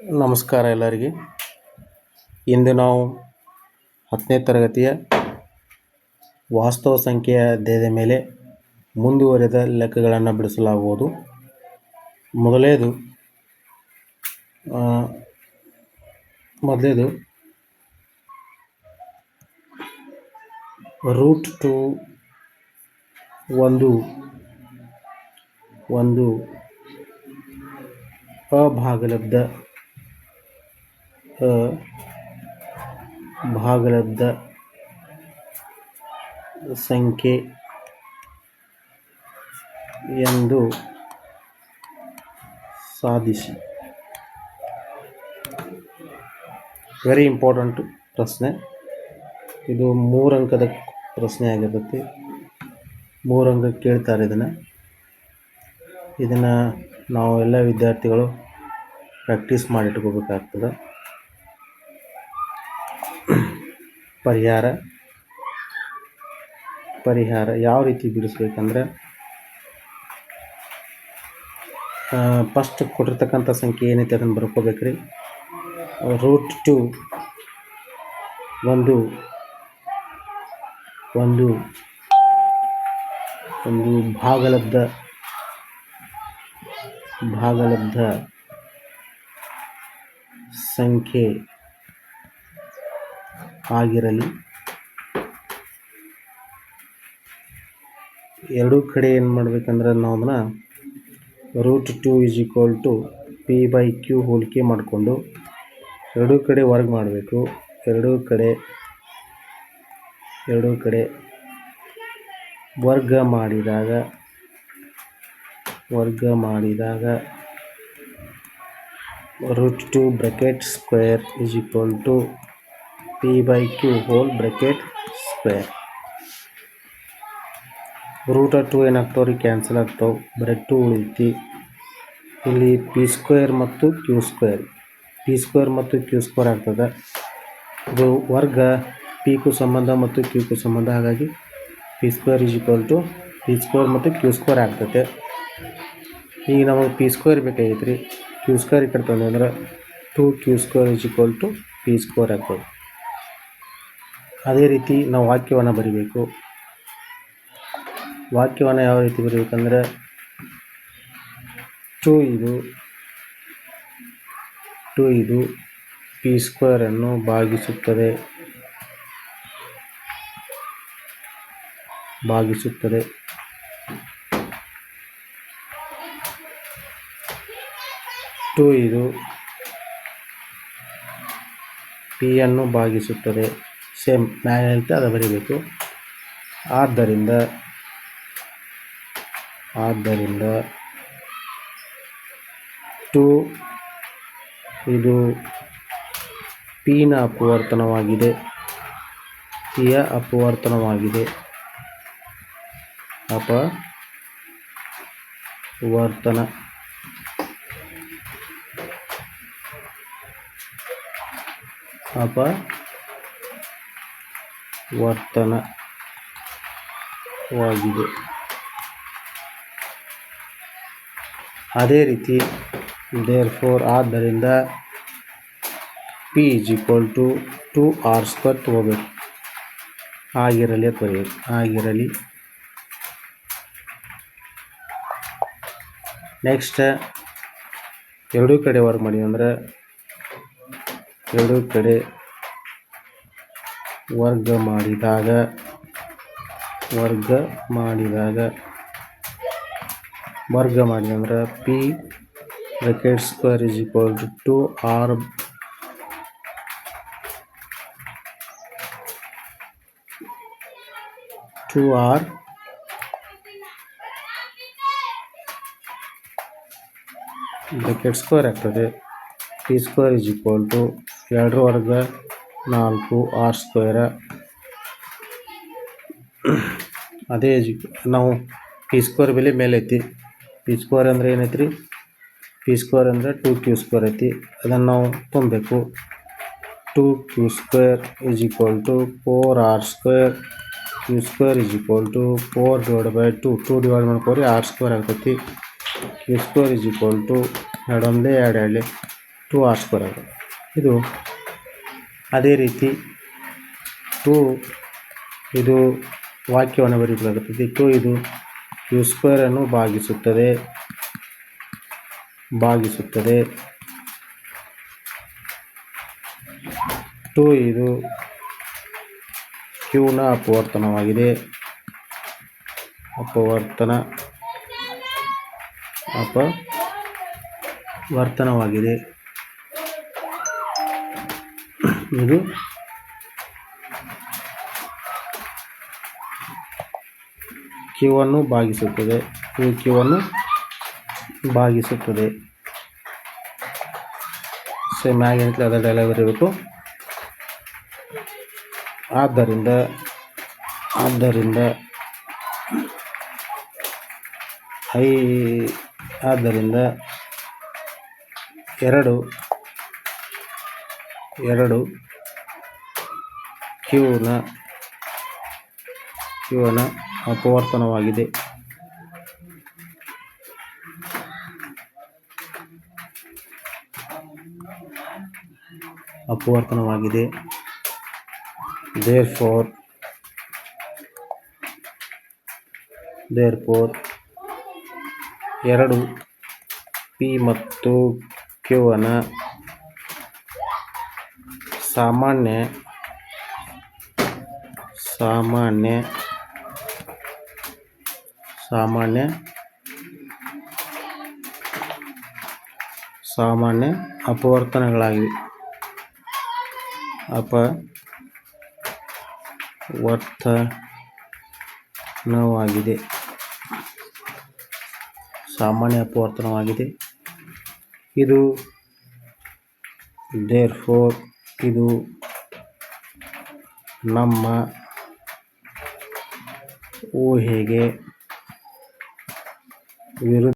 ನಮಸ್ಕಾರ ಎಲ್ಲರಿಗೆ. ಇಂದು ನಾವು ಹತ್ತನೇ ತರಗತಿಯ ವಾಸ್ತವ ಸಂಖ್ಯೆಯ ಅಧ್ಯಾಯದ ಮೇಲೆ ಮುಂದುವರೆದ ಲೆಕ್ಕಗಳನ್ನು ಬಿಡಿಸಲಾಗುವುದು. ಮೊದಲೇದು ಮೊದಲೇದು ರೂಟ್ ಟು ಒಂದು ಒಂದು ಅಭಾಗಲಬ್ಧ ಭಾಗಲಬ್ಧ ಸಂಖ್ಯೆ ಎಂದು ಸಾಧಿಸಿ. ವೆರಿ ಇಂಪಾರ್ಟೆಂಟ್ ಪ್ರಶ್ನೆ. ಇದು ಮೂರಂಕದ ಪ್ರಶ್ನೆ ಆಗಿರ್ತೈತಿ. ಮೂರು ಅಂಕ ಕೇಳ್ತಾರೆ ಇದನ್ನು. ಇದನ್ನು ನಾವು ಎಲ್ಲ ವಿದ್ಯಾರ್ಥಿಗಳು ಪ್ರಾಕ್ಟೀಸ್ ಮಾಡಿಟ್ಕೋಬೇಕಾಗ್ತದೆ. ಪರಿಹಾರ ಪರಿಹಾರ ಯಾವ ರೀತಿ ಬಿಡಿಸ್ಬೇಕಂದ್ರೆ ಫಸ್ಟ್ ಕೊಟ್ಟಿರ್ತಕ್ಕಂಥ ಸಂಖ್ಯೆ ಏನೈತೆ ಅದನ್ನು ಬರ್ಕೋಬೇಕ್ರಿ. ರೂಟ್ ಟು ಒಂದು ಒಂದು ಒಂದು ಭಾಗಲಬ್ಧ ಭಾಗಲಬ್ಧ ಸಂಖ್ಯೆ ಆಗಿರಲಿ. ಎರಡೂ ಕಡೆ ಏನು ಮಾಡ್ಬೇಕಂದ್ರೆ ನಾವು ಅದನ್ನು root two is equal to P by Q ಹೋಲಿಕೆ ಮಾಡಿಕೊಂಡು ಎರಡೂ ಕಡೆ ವರ್ಗ ಮಾಡಬೇಕು. ಎರಡೂ ಕಡೆ ಎರಡೂ ಕಡೆ ವರ್ಗ ಮಾಡಿದಾಗ ವರ್ಗ ಮಾಡಿದಾಗ root two bracket square is equal to P by Q whole bracket square root two ಏನಾಗ್ತಾವೆ ರೀ ಕ್ಯಾನ್ಸಲ್ ಆಗ್ತಾವೆ. ಬರೀ ಟು ಉಳಿತಿ. ಇಲ್ಲಿ ಪಿ ಸ್ಕ್ವೇರ್ ಮತ್ತು ಕ್ಯೂ ಸ್ಕ್ವೇರ್ ಪಿ ಸ್ಕ್ವೇರ್ ಮತ್ತು ಕ್ಯೂ ಸ್ಕ್ವೇರ್ ಆಗ್ತದೆ. ಇದು ವರ್ಗ ಪಿಗೂ ಸಂಬಂಧ ಮತ್ತು ಕ್ಯೂಗೂ ಸಂಬಂಧ. ಹಾಗಾಗಿ P square is equal to P square ಮತ್ತು ಕ್ಯೂ ಸ್ಕ್ವೇರ್ ಆಗ್ತೈತೆ. ಈಗ ನಮಗೆ ಪಿ ಸ್ಕ್ವೇರ್ ಬೇಕಾಗೈತೆ ರೀ ಕ್ಯೂ ಸ್ಕ್ವೇರ್ ಈ ಕಡೆ two Q square is equal to P square ಆಗ್ತದೆ. ಅದೇ ರೀತಿ ನಾವು ವಾಕ್ಯವನ್ನು ಬರಿಬೇಕು. ವಾಕ್ಯವನ್ನು ಯಾವ ರೀತಿ ಬರೀಬೇಕಂದ್ರೆ, ಟು ಇದು ಟು ಇದು ಪಿ ಸ್ಕ್ವೇರನ್ನು ಭಾಗಿಸುತ್ತದೆ. ಭಾಗಿಸುತ್ತದೆ. ಟು ಇದು ಪಿಯನ್ನು ಭಾಗಿಸುತ್ತದೆ. ಸೇಮ್ ಮ್ಯಾನ್ ಹೇಳ್ತೆ ಅದು ಬರೀಬೇಕು. ಆದ್ದರಿಂದ ಆದ್ದರಿಂದ ಟು ಇದು ಪಿನ ಅಪವರ್ತನವಾಗಿದೆ. ಪಿಯ ಅಪವರ್ತನವಾಗಿದೆ. ಅಪವರ್ತನ ಅಪವರ್ತನವಾಗಿದೆ ಅದೇ ರೀತಿ ದೇರ್ ಫೋರ್ ಆದ್ದರಿಂದ P is equal to two R square ತೊಗೋಬೇಕು ಆಗಿರಲಿ ಅಥವಾ ಆಗಿರಲಿ. ನೆಕ್ಸ್ಟ್ ಎರಡೂ ಕಡೆ ವರ್ಕ್ ಮಾಡಿ ಅಂದರೆ, ಎರಡೂ ಕಡೆ ವರ್ಗ ಮಾಡಿದಾಗ ವರ್ಗ ಮಾಡಿದಾಗ, ವರ್ಗ ಮಾಡಿ ಅಂದ್ರೆ P bracket square is equal to two R two R bracket square ಆಗ್ತದೆ. P square is equal to ಎರಡರ ವರ್ಗ ನಾಲ್ಕು, ಆರ್ ಸ್ಕ್ವೇರ. ಅದೇ ನಾವು ಪಿ ಸ್ಕ್ವೇರ್ ಬೆಲೆ ಮೇಲೆ ಐತಿ. ಪಿ ಸ್ಕ್ವೇರ್ ಅಂದರೆ ಏನೈತಿ ರೀ ಪಿ ಸ್ಕ್ವೇರ್ ಅಂದರೆ ಟೂ ಕ್ಯೂ ಸ್ಕ್ವೇರ್ ಐತಿ. ಅದನ್ನು ನಾವು ತುಂಬಬೇಕು. Two Q square is equal to four R square Q square is equal to four divide by two two divide ಮಾಡ್ಕೋರಿ R square ಆಗ್ತೈತಿ. Q square is equal to ಎರಡು ಒಂದೇ ಎರಡು ಎರಡಲಿ to R square ಆಗುತ್ತೆ. ಇದು ಅದೇ ರೀತಿ ಟು ಇದು ವಾಕ್ಯವನ್ನು ಬರೆಯಲಾಗುತ್ತದೆ ಟು ಇದು ಯು ಸ್ಕ್ವೇರನ್ನು ಭಾಗಿಸುತ್ತದೆ. ಭಾಗಿಸುತ್ತದೆ. ಟು ಇದು ಕ್ಯೂನ ಅಪವರ್ತನವಾಗಿದೆ. ಅಪವರ್ತನ ಅಪವರ್ತನವಾಗಿದೆ. ಇದು. ಕ್ಯೂವನ್ನು ಭಾಗಿಸುತ್ತದೆ ಇದು ಕ್ಯೂವನ್ನು ಭಾಗಿಸುತ್ತದೆ ಸೇಮ್ ಆಗಿರುತ್ತೆ ಅದರ ಡೈಲಾಗ್ ಬರೀಬೇಕು. ಆದ್ದರಿಂದ ಆದ್ದರಿಂದ, ಐ, ಆದ್ದರಿಂದ ಎರಡು ಎರಡು. ಕ್ಯೂನ ಕ್ಯೂನ ಅಪವರ್ತನವಾಗಿದೆ. ಅಪವರ್ತನವಾಗಿದೆ. ದೇರ್ ಫೋರ್ ದೇರ್ ಫೋರ್ ಎರಡು ಪಿ ಮತ್ತು ಕ್ಯೂನ ಸಾಮಾನ್ಯ ಸಾಮಾನ್ಯ ಸಾಮಾನ್ಯ ಸಾಮಾನ್ಯ ಅಪವರ್ತನಗಳಾಗಿವೆ. ಅಪವರ್ತನವಾಗಿದೆ. ಸಾಮಾನ್ಯ ಅಪವರ್ತನವಾಗಿದೆ. ಇದು ದೇರ್ ಫೋರ್ ಇದು ನಮ್ಮ ಊಹೆಗೆ ವಿರುದ್ಧ